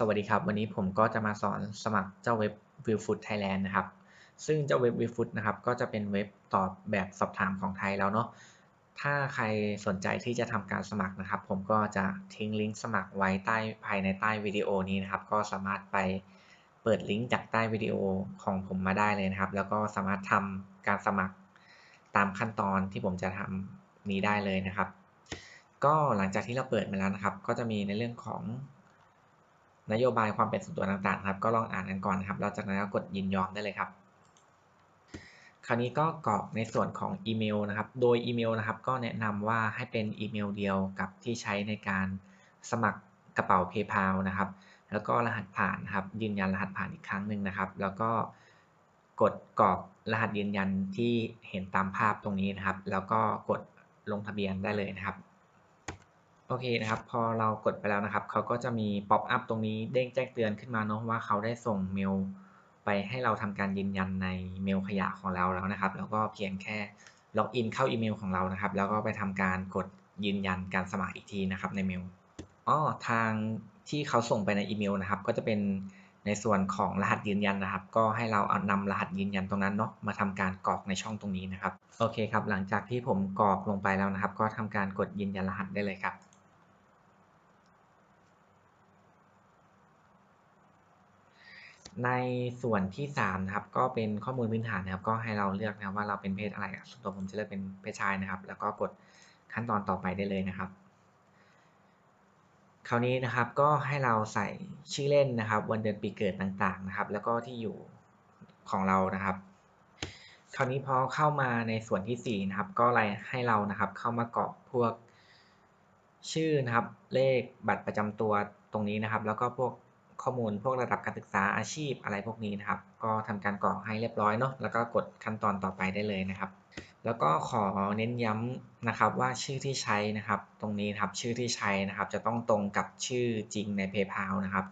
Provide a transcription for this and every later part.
สวัสดีครับ วันนี้ผมก็จะมาสอนสมัครเจ้าเว็บ w i l f o o d Thailand นะครับ ซึ่งเจ้าเว็บ w i l f o o d นะครับก็จะเป็นเว็บตอบแบบสอบถามของไทยแล้วเนาะถ้าใครสนใจที่จะทำการสมัครนะครับ ผมก็จะทิ้งลิงก์สมัครไว้ใต้ภายในใต้วิดีโอนี้นะครับ ก็สามารถไปเปิดลิงก์จากใต้วิดีโอของผมมาได้เลยนะครับ แล้วก็สามารถทำการสมัครตามขั้นตอนที่ผมจะทำนี้ได้เลยนะครับ ก็หลังจากที่เราเปิดมาแล้วนะครับ ก็จะมีในเรื่องของ นโยบายความเป็นส่วนตัวต่างๆครับก็ลองอ่านกันก่อนครับแล้วจากนั้นก็กดยินยอมได้เลยครับ คราวนี้ก็กรอกในส่วนของอีเมลนะครับ โดยอีเมลนะครับก็แนะนำว่าให้เป็นอีเมลเดียวกับที่ใช้ในการสมัครกระเป๋า PayPal นะครับ แล้วก็รหัสผ่านครับ ยืนยันรหัสผ่านอีกครั้งหนึ่งนะครับ แล้วก็กดกรอกรหัสยืนยันที่เห็นตามภาพตรงนี้นะครับ แล้วก็กดลงทะเบียนได้เลยนะครับ โอเคนะครับ พอเรากดไปแล้วนะครับ เขาก็จะมีป๊อปอัพตรงนี้เด้งแจ้งเตือนขึ้นมาเนาะว่าเขาได้ส่งเมลไปให้เราทำการยืนยันในเมลขยะของเราแล้วนะครับ แล้วก็เพียงแค่ล็อกอินเข้าอีเมลของเรานะครับ แล้วก็ไปทำการกดยืนยันการสมัครอีกทีนะครับในเมลอ๋อทางที่เขาส่งไปในอีเมลนะครับ ก็จะเป็นในส่วนของรหัสยืนยันนะครับ ก็ให้เราเอานำรหัสยืนยันตรงนั้นเนาะมาทำการกรอกในช่องตรงนี้นะครับ โอเคครับ หลังจากที่ผมกรอกลงไปแล้วนะครับ ก็ทำการกดยืนยันรหัสได้เลยครับ ในส่วนที่3นะครับก็เป็นข้อมูลพื้นฐานนะครับ ก็ให้เราเลือกนะว่าเราเป็นเพศอะไรส่วนตัวผมจะเลือกเป็นเพศชายนะครับ แล้วก็กดขั้นตอนต่อไปได้เลยนะครับ คราวนี้นะครับก็ให้เราใส่ชื่อเล่นนะครับ วันเดือนปีเกิดต่างๆนะครับ แล้วก็ที่อยู่ของเรานะครับ คราวนี้พอเข้ามาในส่วนที่4นะครับ ก็ไล่ให้เรานะครับเข้ามากรอกพวกชื่อนะครับ เลขบัตรประจำตัวตรงนี้นะครับ แล้วก็พวก ข้อมูลพวกระดับการศึกษาอาชีพอะไรพวกนี้นะครับ ก็ทำการกรอกให้เรียบร้อยเนาะแล้วก็กดขั้นตอนต่อไปได้เลยนะครับ แล้วก็ขอเน้นย้ำนะครับว่าชื่อที่ใช้นะครับ ตรงนี้ครับชื่อที่ใช้นะครับ จะต้องตรงกับชื่อจริงใน PayPal นะครับ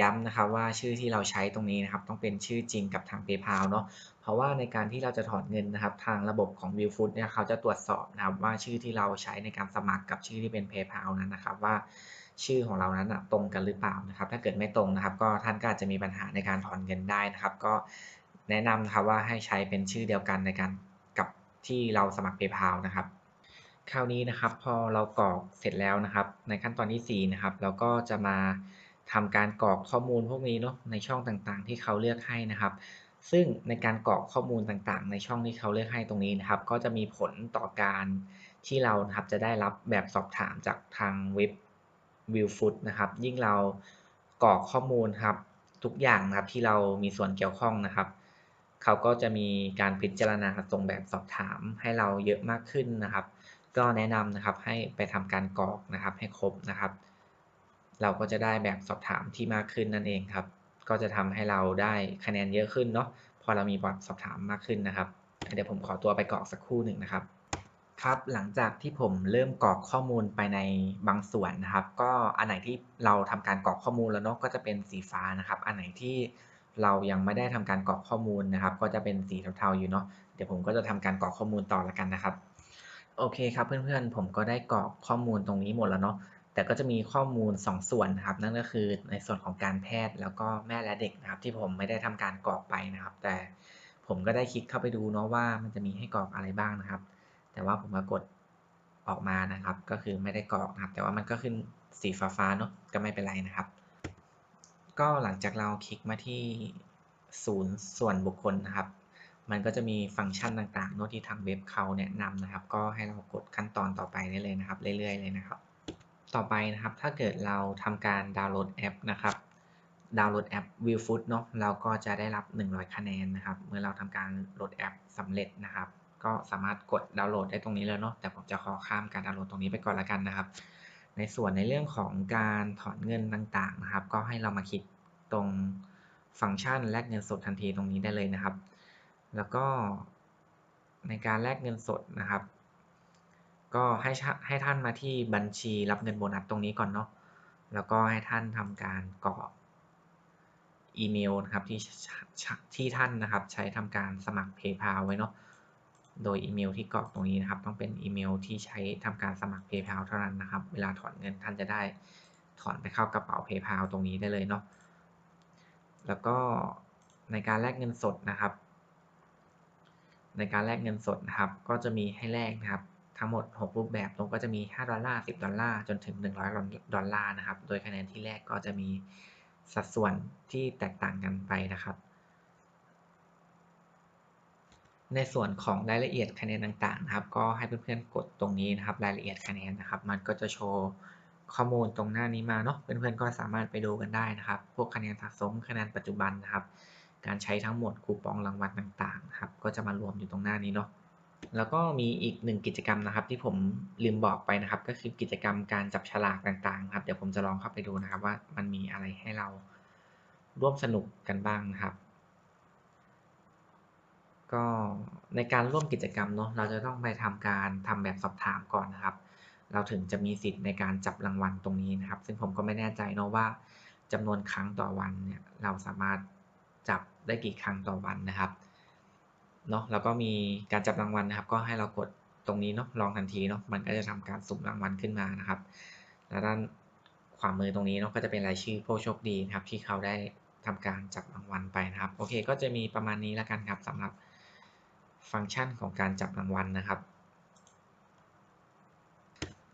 ย้ำนะครับว่าชื่อที่เราใช้ตรงนี้นะครับ ต้องเป็นชื่อจริงกับทาง PayPal เนาะเพราะว่าในการที่เราจะถอนเงินนะครับ ทางระบบของ w i l f o o d เนี่ยเขาจะตรวจสอบนะครับว่าชื่อที่เราใช้ในการสมัครกับชื่อที่เป็น PayPal นั้นนะครับว่า ชื่อของเรานั้นตรงกันหรือเปล่านะครับ ถ้าเกิดไม่ตรงนะครับ ก็ท่านก็อาจจะมีปัญหาในการถอนเงินได้นะครับ ก็แนะนำนะครับว่าให้ใช้เป็นชื่อเดียวกันในการกับที่เราสมัคร PayPal นะครับคราวนี้นะครับพอเรากรอกเสร็จแล้วนะครับ ในขั้นตอนที่4นะครับเราก็จะมาทำการกรอกข้อมูลพวกนี้เนาะในช่องต่างๆ ที่เขาเลือกให้นะครับ ซึ่งในการกรอกข้อมูลต่างๆ ในช่องที่เขาเลือกให้ตรงนี้นะครับ ก็จะมีผลต่อการที่เรานะครับจะได้รับแบบสอบถามจากทางเว็บ วิวฟุตนะครับ ยิ่งเรากรอกข้อมูลครับทุกอย่างนะครับที่เรามีส่วนเกี่ยวข้องนะครับ เขาก็จะมีการพิจารณาตรงแบบสอบถามให้เราเยอะมากขึ้นนะครับ ก็แนะนำนะครับให้ไปทำการกรอกนะครับให้ครบนะครับ เราก็จะได้แบบสอบถามที่มากขึ้นนั่นเองครับ ก็จะทำให้เราได้คะแนนเยอะขึ้นเนาะพอเรามีบอทสอบถามมากขึ้นนะครับ เดี๋ยวผมขอตัวไปกรอกสักครู่หนึ่งนะครับ ครับหลังจากที่ผมเริ่มกรอกข้อมูลไปในบางส่วนนะครับ ก็อันไหนที่เราทำการกรอกข้อมูลแล้วเนาะก็จะเป็นสีฟ้านะครับ อันไหนที่เรายังไม่ได้ทำการกรอกข้อมูลนะครับ ก็จะเป็นสีเทาๆอยู่เนาะเดี๋ยวผมก็จะทำการกรอกข้อมูลต่อละกันนะครับ โอเคครับเพื่อนๆ ผมก็ได้กรอกข้อมูลตรงนี้หมดแล้วเนาะแต่ก็จะมีข้อมูล 2 ส่วนนะครับ นั่นก็คือในส่วนของการแพทย์แล้วก็แม่และเด็กนะครับ ที่ผมไม่ได้ทำการกรอกไปนะครับ แต่ผมก็ได้คลิกเข้าไปดูเนาะว่ามันจะมีให้กรอกอะไรบ้างนะครับ แต่ว่าผมมากดออกมานะครับ ก็คือไม่ได้กรอกนะครับ แต่ว่ามันก็ขึ้นสีฟ้าๆเนาะก็ไม่เป็นไรนะครับ ก็หลังจากเราคลิกมาที่ศูนย์ส่วนบุคคลนะครับ มันก็จะมีฟังก์ชันต่างๆโน้ตที่ทางเว็บเขาแนะนำนะครับ ก็ให้เรากดขั้นตอนต่อไปได้เลยนะครับ เรื่อยๆเลยนะครับ ต่อไปนะครับ ถ้าเกิดเราทำการดาวน์โหลดแอปนะครับ ดาวน์โหลดแอป w i l f o o d เนาะ เราก็จะได้รับ 100 คะแนนนะครับ เมื่อเราทำการโหลดแอปสำเร็จนะครับ ก็สามารถกดดาวน์โหลดได้ตรงนี้แล้วเนาะแต่ผมจะขอข้ามการดาวน์โหลดตรงนี้ไปก่อนละกันนะครับ ในส่วนในเรื่องของการถอนเงินต่างๆนะครับ ก็ให้เรามาคลิกตรงฟังก์ชันแลกเงินสดทันทีตรงนี้ได้เลยนะครับ แล้วก็ในการแลกเงินสดนะครับ ก็ให้ให้ท่านมาที่บัญชีรับเงินโบนัสตรงนี้ก่อนเนาะแล้วก็ให้ท่านทำการกรอกอีเมลนะครับที่ที่ท่านนะครับใช้ทำการสมัคร PayPal ไว้เนาะ โดยอีเมลที่กรอกตรงนี้นะครับ ต้องเป็นอีเมลที่ใช้ทำการสมัคร PayPal เท่านั้นนะครับ เวลาถอนเงินท่านจะได้ถอนไปเข้ากระเป๋า PayPal ตรงนี้ได้เลยเนาะแล้วก็ในการแลกเงินสดนะครับ ในการแลกเงินสดนะครับ ก็จะมีให้แลกนะครับ ทั้งหมด 6 รูปแบบตรงก็จะมี 5 ดอลลาร์ 10 ดอลลาร์จนถึง 100 ดอลลาร์นะครับ โดยคะแนนที่แรกก็จะมีสัดส่วนที่แตกต่างกันไปนะครับ ในส่วนของรายละเอียดคะแนนต่างๆนะครับ ก็ให้เพื่อนๆกดตรงนี้นะครับ รายละเอียดคะแนนนะครับ มันก็จะโชว์ข้อมูลตรงหน้านี้มาเนาะเพื่อนๆก็สามารถไปดูกันได้นะครับ พวกคะแนนสะสมคะแนนปัจจุบันนะครับ การใช้ทั้งหมดคูปองรางวัลต่างๆนะครับ ก็จะมารวมอยู่ตรงหน้านี้เนาะแล้วก็มีอีกหนึ่งกิจกรรมนะครับ ที่ผมลืมบอกไปนะครับ ก็คือกิจกรรมการจับฉลากต่างๆครับเดี๋ยวผมจะลองเข้าไปดูนะครับว่ามันมีอะไรให้เราร่วมสนุกกันบ้างนะครับ ก็ในการร่วมกิจกรรมเนาะเราจะต้องไปทำการทำแบบสอบถามก่อนนะครับ เราถึงจะมีสิทธิ์ในการจับรางวัลตรงนี้นะครับ ซึ่งผมก็ไม่แน่ใจเนาะว่าจำนวนครั้งต่อวันเนี่ยเราสามารถจับได้กี่ครั้งต่อวันนะครับเนาะแล้วก็มีการจับรางวัลนะครับ ก็ให้เรากดตรงนี้เนาะลองทันทีเนาะมันก็จะทำการสุ่มรางวัลขึ้นมานะครับแล้วด้านขวามือตรงนี้เนาะก็จะเป็นรายชื่อผู้โชคดีนะครับ ที่เขาได้ทำการจับรางวัลไปนะครับ โอเค ก็จะมีประมาณนี้แล้วกันครับสำหรับ ฟังก์ชันของการจับรางวัลนะครับ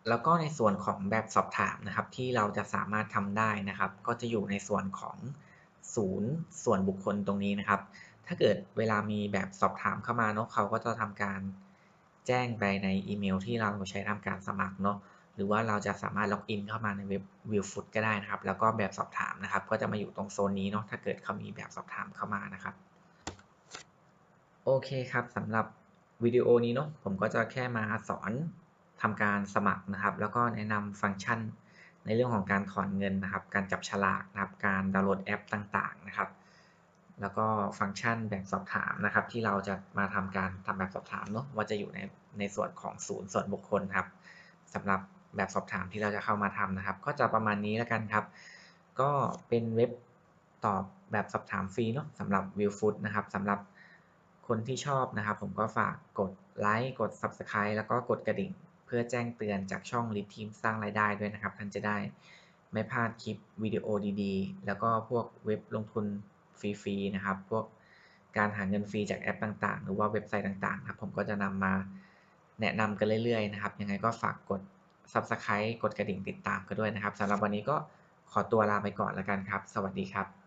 แล้วก็ในส่วนของแบบสอบถามนะครับ ที่เราจะสามารถทำได้นะครับ ก็จะอยู่ในส่วนของศูนย์ส่วนบุคคลตรงนี้นะครับ ถ้าเกิดเวลามีแบบสอบถามเข้ามาเนาะเขาก็จะทำการแจ้งไปในอีเมลที่เราใช้ทำการสมัครเนาะหรือว่าเราจะสามารถล็อกอินเข้ามาในเว็บ w i l f o o d ก็ได้นะครับ แล้วก็แบบสอบถามนะครับ ก็จะมาอยู่ตรงโซนนี้เนาะถ้าเกิดเขามีแบบสอบถามเข้ามานะครับ โอเคครับสำหรับวิดีโอนี้เนาะผมก็จะแค่มาสอนทำการสมัครนะครับ แล้วก็แนะนำฟังก์ชันในเรื่องของการถอนเงินนะครับ การจับฉลากนะครับ การดาวน์โหลดแอปต่างๆนะครับ แล้วก็ฟังก์ชันแบบสอบถามนะครับ ที่เราจะมาทำการทำแบบสอบถามเนาะว่าจะอยู่ในในส่วนของศูนย์ส่วนบุคคลครับสำหรับแบบสอบถามที่เราจะเข้ามาทำนะครับ ก็จะประมาณนี้แล้วกันครับ ก็เป็นเว็บตอบแบบสอบถามฟรีเนาะสำหรับ w i l f o o d นะครับสำหรับ คนที่ชอบนะครับ ผมก็ฝากกดไลค์กด Subscribe แล้วก็กดกระดิ่ง เพื่อแจ้งเตือนจากช่อง l i ทีมสร้างรายได้ด้วยนะครับ ท่านจะได้ไม่พลาดคลิปวิดีโอดีๆ แล้วก็พวกเว็บลงทุนฟรีๆนะครับ พวกการหาเงินฟรีจากแอปต่างๆ หรือว่าเว็บไซต์ต่างๆครับผมก็จะนำมาแนะนำกันเรื่อยๆ นะครับ ยังไงก็ฝากกด Subscribe กดกระดิ่งติดตามกันด้วยนะครับสำหรับวันนี้ก็ขอตัวลาไปก่อนแล้วกันครับ สวัสดีครับ